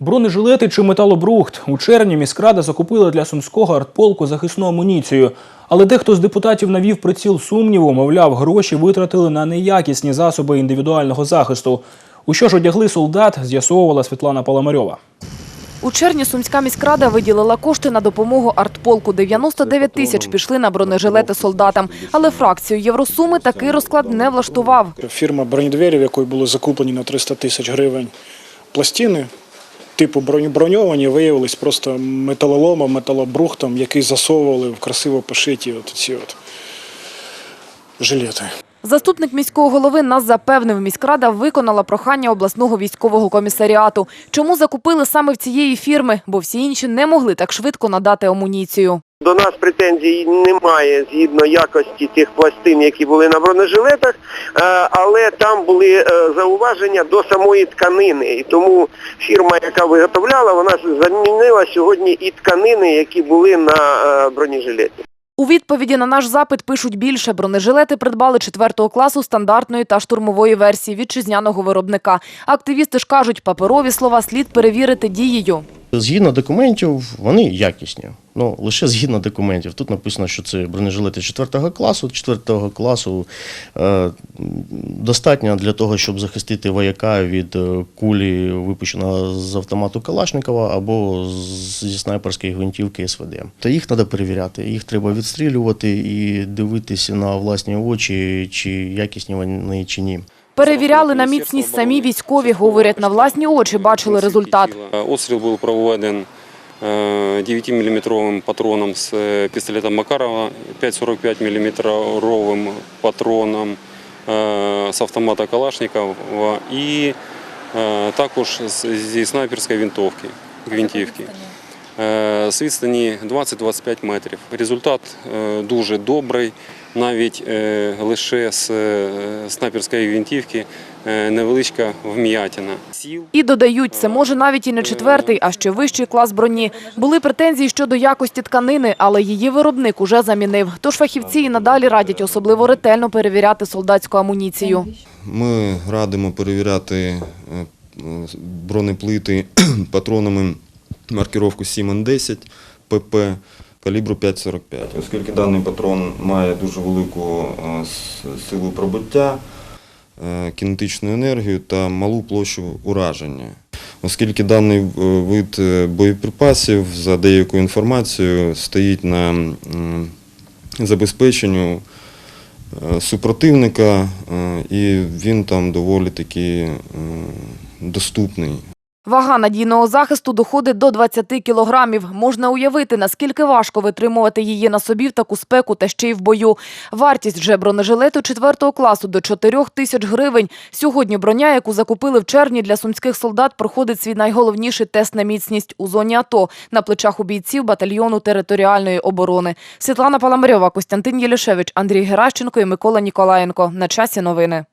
Бронежилети чи металобрухт у червні міськрада закупила для сумського артполку захисну амуніцію. Але дехто з депутатів навів приціл сумніву, мовляв, гроші витратили на неякісні засоби індивідуального захисту. У що ж одягли солдат, з'ясовувала Світлана Паламарьова. У червні Сумська міськрада виділила кошти на допомогу артполку. 99 тисяч пішли на бронежилети солдатам. Але фракцію Євросуми такий розклад не влаштував. Фірма бронедвері, в якої були закуплені на 300 тисяч гривень пластини, типу бронь- броньовані, виявились просто металоломом, металобрухтом, який засовували в красиво пошиті от ці от жилети. Заступник міського голови нас запевнив, міськрада виконала прохання обласного військового комісаріату. Чому закупили саме в цієї фірми? Бо всі інші не могли так швидко надати амуніцію. До нас претензій немає згідно якості тих пластин, які були на бронежилетах, е, але там були е, зауваження до самої тканини. І тому фірма, яка виготовляла, вона замінила сьогодні і тканини, які були на е, бронежилеті. У відповіді на наш запит пишуть більше. Бронежилети придбали 4 класу стандартної та штурмової версії вітчизняного виробника. Активісти ж кажуть, паперові слова слід перевірити дією. Згідно документів, вони якісні. Ну, лише згідно документів. Тут написано, що це бронежилети 4 класу. 4 класу е, достатньо для того, щоб захистити вояка від е, кулі, випущеного з автомату Калашникова або зі снайперської гвинтівки СВД. Та їх треба перевіряти. Їх треба відстрілювати і дивитися на власні очі, чи якісні вони чи ні. Перевіряли на міцність самі військові, говорять, на власні очі бачили результат. Обстріл був проведен 9-мм патроном з е, пістолета Макарова, 5,45 мм патроном е, з автомата Калашникова і е, також зі снайперської винтовки, гвинтівки. Е, З відстані 20-25 метрів. Результат е, дуже добрий. Навіть е, лише з е, снайперської гвинтівки е, невеличка вм'ятина. І додають, це може навіть і не четвертий, а ще вищий клас броні. Були претензії щодо якості тканини, але її виробник уже замінив. Тож фахівці і надалі радять особливо ретельно перевіряти солдатську амуніцію. Ми радимо перевіряти бронеплити патронами маркировку Сімен 10 ПП калібру 5,45. Оскільки даний патрон має дуже велику е, силу пробиття, е, кінетичну енергію та малу площу ураження. Оскільки даний е, вид боєприпасів, за деякою інформацією, стоїть на забезпеченню супротивника, і він там доволі таки доступний. Вага надійного захисту доходить до 20 кілограмів. Можна уявити, наскільки важко витримувати її на собі в таку спеку та ще й в бою. Вартість же бронежилету 4 класу до 4 тисяч гривень. Сьогодні броня, яку закупили в червні для сумських солдат, проходить свій найголовніший тест на міцність у зоні АТО на плечах у бійців батальйону територіальної оборони. Світлана Паламарьова, Костянтин Єлішевич, Андрій Геращенко і Микола Ніколаєнко. На часі новини.